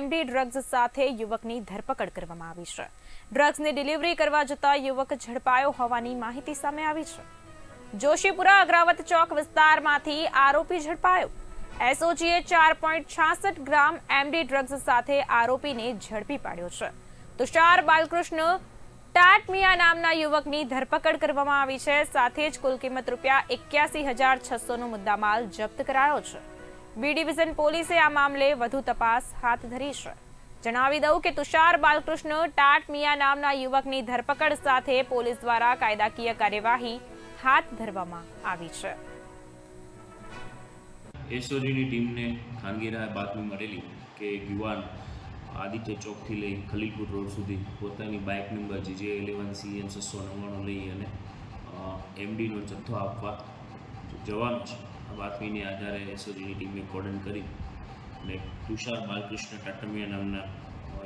MD drugs સાથે યુવકની ધરપકડ કરવામાં આવી છે. ડ્રગ્સની ડિલિવરી કરવા જતા યુવક ઝડપાયો હોવાની માહિતી સામે આવી છે. જોશીપુરા અગ્રાવત ચોક વિસ્તારમાંથી આરોપી ઝડપાયો. એસઓજીએ ચાર પોઈન્ટ છાસઠ ગ્રામ એમડી ડ્રગ્સ સાથે આરોપીને ઝડપી પાડ્યો છે. તુષાર બાલકૃષ્ણ ટાટમિયા નામના યુવકની ધરપકડ કરવામાં આવી છે. સાથે જ કુલ કિંમત રૂપિયા એક્યાસી હજાર છસોનો મુદ્દામાલ જપ્ત કરાયો છે. બી ડિવિઝન પોલીસે આ મામલે વધુ તપાસ હાથ ધરી છે. જણાવી દઉં કે તુષાર બાલકૃષ્ણ ટાટમિયા નામના યુવકની ધરપકડ સાથે પોલીસ દ્વારા કાયદાકીય કાર્યવાહી હાથ ધરવામાં આવી છે. એસઓજીની ટીમને ખાનગી બાતમી મળેલી કે એક યુવાન આદિત્ય ચોકથી લઈ ખલીલપુર રોડ સુધી પોતાની bike number GJ eleven CN છસો નવ્વાણું લઈ અને એમડીનો જથ્થો આપવા જવાનો છે. બાતમીને આધારે એસઓજીની ટીમે કોર્ડન કરી અને તુષાર બાલકૃષ્ણ ટાટમિયા નામના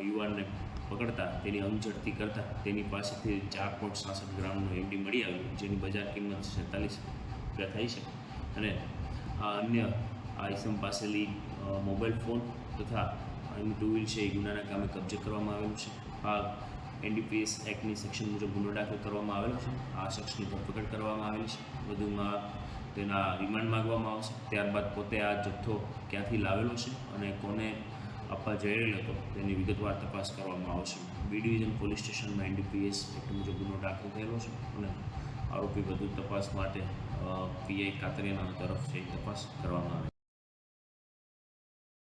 યુવાનને પકડતા, તેની અંગઝડતી કરતા તેની પાસેથી ચાર પોઈન્ટ સાસઠ ગ્રામનું એમડી મળી આવ્યું, જેની બજાર કિંમત છેતાલીસ રૂપિયા થઈ છે. અને આ અન્ય આ ઇસમ પાસેથી મોબાઈલ ફોન તથા એનું ટુ વ્હીલ છે એ ગુનાના કામે કબજે કરવામાં આવેલું છે. આ એનડીપીએસ એક્ટની સેક્શન મુજબ ગુનો દાખલ કરવામાં આવેલો છે. આ શખ્સની ધરપકડ કરવામાં આવેલી છે. વધુમાં તેના રિમાન્ડ માંગવામાં આવશે. ત્યારબાદ પોતે આ જથ્થો ક્યાંથી લાવેલો છે અને કોને આપવા જઈ રહેલો હતો, તેની વિગતવાર તપાસ કરવામાં આવશે. બી ડિવિઝન પોલીસ સ્ટેશનમાં એનડીપીએસ એક્ટ મુજબ ગુનો દાખલ થયેલો છે અને આરોપી વધુ તપાસ માટે પીઆઈ કાતરિયાના તરફથી તપાસ કરવામાં આવે